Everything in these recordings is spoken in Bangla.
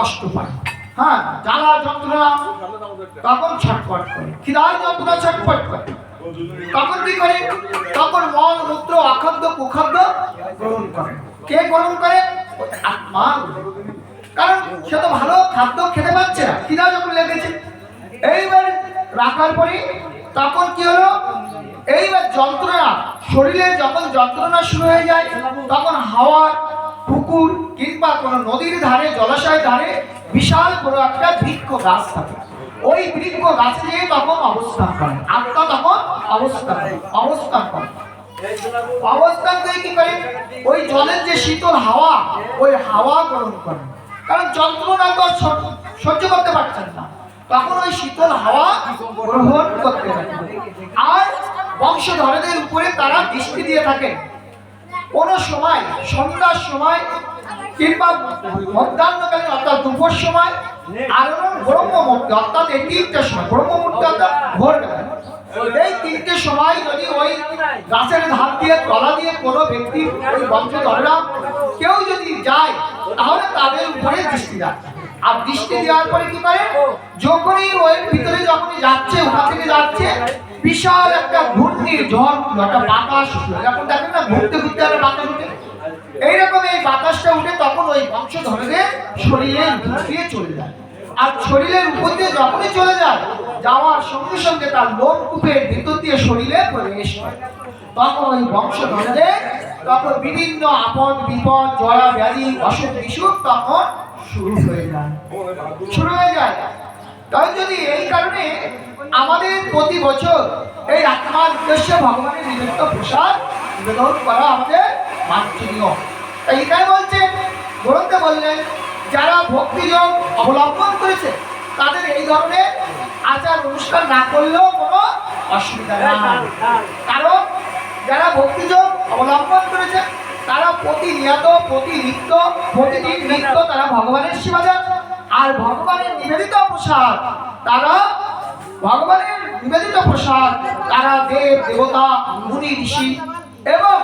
কষ্ট পায়। হ্যাঁ জ্বালা যন্ত্রণা তখন ছটফট করে। খিদার যন্ত্রণা ছটফট করে। তখন কি করে? তখন মল, মূত্র অখাদ্য কুখাদ্য গ্রহণ করে। কে গ্রহণ করে? আত্মা। কারণ সে তো ভালো খাদ্য খেতে পাচ্ছে না। খিদা যখন লেগেছে, এইবার রাখার পরে তখন কি হলো? এইবার যন্ত্রণা। শরীরে যখন যন্ত্রণা শুরু হয়ে যায়, তখন হাওয়ার পুকুর কিংবা কোনো নদীর ধারে, জলাশয়ের ধারে বিশাল বড় একটা বৃক্ষ গাছ থাকে। ওই বৃক্ষ গাছে তখন অবস্থান করে। আত্মা তখন অবস্থান অবস্থান করে। অবস্থান করে কি করে? ওই জলের যে শীতল হাওয়া, ওই হাওয়া গ্রহণ করে। কারণ যন্ত্রণা তো সহ্য- করতে পারছেন না। তখন ওই শীতল হাওয়া গ্রহণ করতে থাকে। আর বংশধরদের উপরে তারা দৃষ্টি দিয়ে থাকেন। কোনো সময়, সন্ধ্যার সময়, কিংবা মধ্যাহ্নকালীন অর্থাৎ দুপুর সময়, আর ব্রহ্ম অর্থাৎ এই তিনটের সময় ব্রহ্ম অর্থাৎ ভোরবেলা। এই তিনটে সময় যদি ওই গাছের ধার দিয়ে, তলা দিয়ে কোনো ব্যক্তি ওই বংশধররা কেউ যদি যায়, তাহলে তাদের উপরে দৃষ্টি রাখে আর দৃষ্টি দেওয়ার পরে কি করে? যখনই ওই ভিতরে যখনই যাচ্ছে, ওখান থেকে যাচ্ছে বিশাল একটা ঘূর্ণির ঝড়, একটা বাতাস যখন দেখেন না, ঘুরতে ঘুরতে একটা বাতাস উঠে। এইরকম এই বাতাসটা উঠে তখন ওই বংশধরদের শরীরের উপর দিয়ে চলে যায়। আর শরীরের উপর দিয়ে যখনই চলে যায়, যাওয়ার সঙ্গে সঙ্গে তার লোম কূপের ভিতর দিয়ে শরীরে প্রবেশ করে। তখন ওই বংশ বংশধরদের তখন বিভিন্ন আপদ, বিপদ জয়া ব্যাধি অসুখ বিসুখ তখন শুরু হয়ে যায়। শুরু হয়ে যায়। তাহলে যদি এই কারণে আমাদের প্রতি বছর এই আত্মার উদ্দেশ্যে ভগবানের নিবেদিত প্রসাদ নিবেদন করা আমাদের বাঞ্ছনীয় তাই এটাই বলছেন গ্রন্থে বললেন, যারা ভক্তিযোগ অবলম্বন করেছে, তাদের এই ধরনের আচার অনুষ্ঠান না করলেও কোনো অসুবিধা নেই। কারণ যারা ভক্তিযোগ অবলম্বন করেছে, তারা প্রতিনিয়ত প্রতি নিত্য প্রতিদিন নিত্য তারা ভগবানের সেবা দেন। আর ভগবানের নিবেদিত প্রসাদ, তারা ভগবানের নিবেদিত প্রসাদ, তারা দেব, দেবতা, মুনি, ঋষি এবং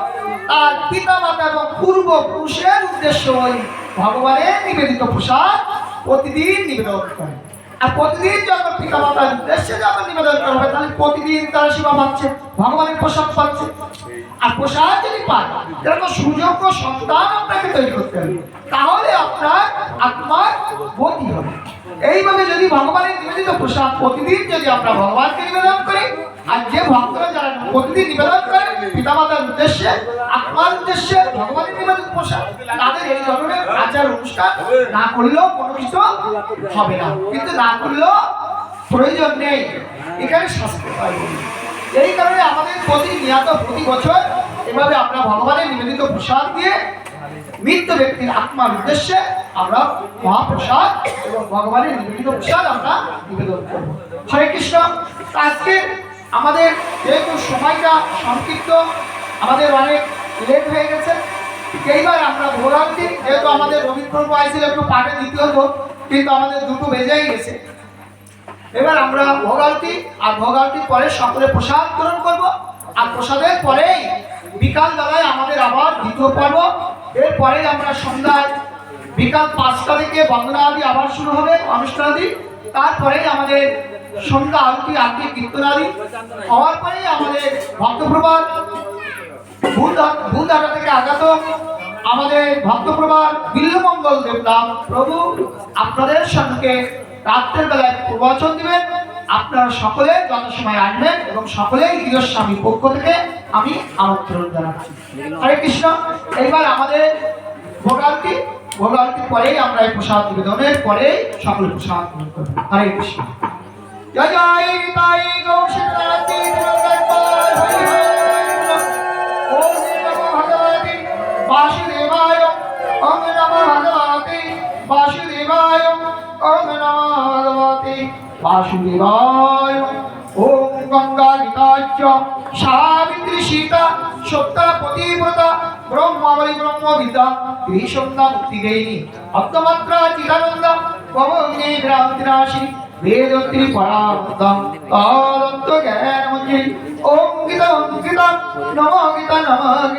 তার পিতা মাতা এবং পূর্ব পুরুষের উদ্দেশ্য ওই ভগবানের নিবেদিত প্রসাদ প্রতিদিন নিবেদন করে। আর প্রতিদিন যখন পিতা মাতার উদ্দেশ্যে যখন নিবেদন করা হবে, তাহলে প্রতিদিন তারা সেবা পাচ্ছে, ভগবানের প্রসাদ পাচ্ছে। আর প্রসাদ যদি পায় এরকম সুযোগ্য সন্তান আপনাকে তৈরি করতে হবে। তাহলে আপনার আত্মার গতি হবে। এইভাবে যদি ভগবানের নিবেদিত প্রসাদ প্রতিদিন যদি আমরা ভগবানকে নিবেদন করি, আর যে ভক্তরা যারা প্রতিদিন নিবেদন করেন, পিতামাতার উদ্দেশ্যে, আত্মার উদ্দেশ্যে ভগবানের নিবেদিত প্রসাদ, তাদের এই ধরনের আচার অনুষ্ঠান না করলেও কোনো কিছু হবে না। কিন্তু না করলেও প্রয়োজন নেই। এখানে শাস্তি বলে। এই কারণে আমাদের প্রতিনিয়ত প্রতি বছর এভাবে আমরা ভগবানের নিবেদিত প্রসাদ দিয়ে মৃত ব্যক্তির আত্মার উদ্দেশ্যে আমরা মহাপ্রসাদ এবং ভগবানের নিবেদিত প্রসাদ আমরা নিবেদন করব। হরে কৃষ্ণ, আজকে আমাদের যেহেতু সময়টা সংক্ষিপ্ত, আমাদের অনেক লেট হয়ে গেছে। এইবার আমরা ভোগান্তি যেহেতু আমাদের রবীন্দ্রপ্রভু আইসিল একটু পাঠে দিতে হতো কিন্তু আমাদের দুটো বেজেই গেছে। এবার আমরা ভোগালতি, আর ভোগালতির পরে সকলে প্রসাদ গ্রহণ করব। আর প্রসাদের পরেই বিকাল বেলায় আমাদের আবার দ্বিতীয় পর্ব। এরপরে আমরা সন্ধ্যায় বিকাল পাঁচটা থেকে বন্দনা আদি আবার শুরু হবে অনুষ্ঠানাদি তারপরে আমাদের সন্ধ্যা আরতি আরতি কীর্তনাদি হওয়ার পরেই আমাদের ভক্তপ্রবাদ ভূতাটা থেকে আগত আমাদের ভক্তপ্রবাদ বিল্লমঙ্গল দেবনাম প্রভু আপনাদের সঙ্গে রাত্রের বেলায় প্রবচন দিবেন। আপনারা সকলে যত সময় আসবেন এবং সকলেই গৃহস্বামী পক্ষ থেকে আমি আমন্ত্রণ জানাচ্ছি। হরে কৃষ্ণ। এইবার আমাদের ভোগান্তি ভোগান্তি পরেই আমরা এই প্রসাদ নিবেদনের পরে সকলে প্রসাদ গ্রহণ করব। হরে কৃষ্ণ। জয় জয় তাই গৌর ভগবতে। বাসুদেবায় বাসুদেবায় ওম গঙ্গা গীতাচ্য সাবিত্রী সীতা সত্তা পতিব্রতা ব্রহ্মাবলী ব্রহ্মবিদ্যা ত্রিসন্ধ্যা মুক্তিগেয়িনী অর্ধমাত্রা চিরানন্দা পবনে ভ্রান্তিরাশি পরামদম তদন্ত জ্ঞান মঞ্জরি ওম গীতা ওম গীতা, নম গীতা। নম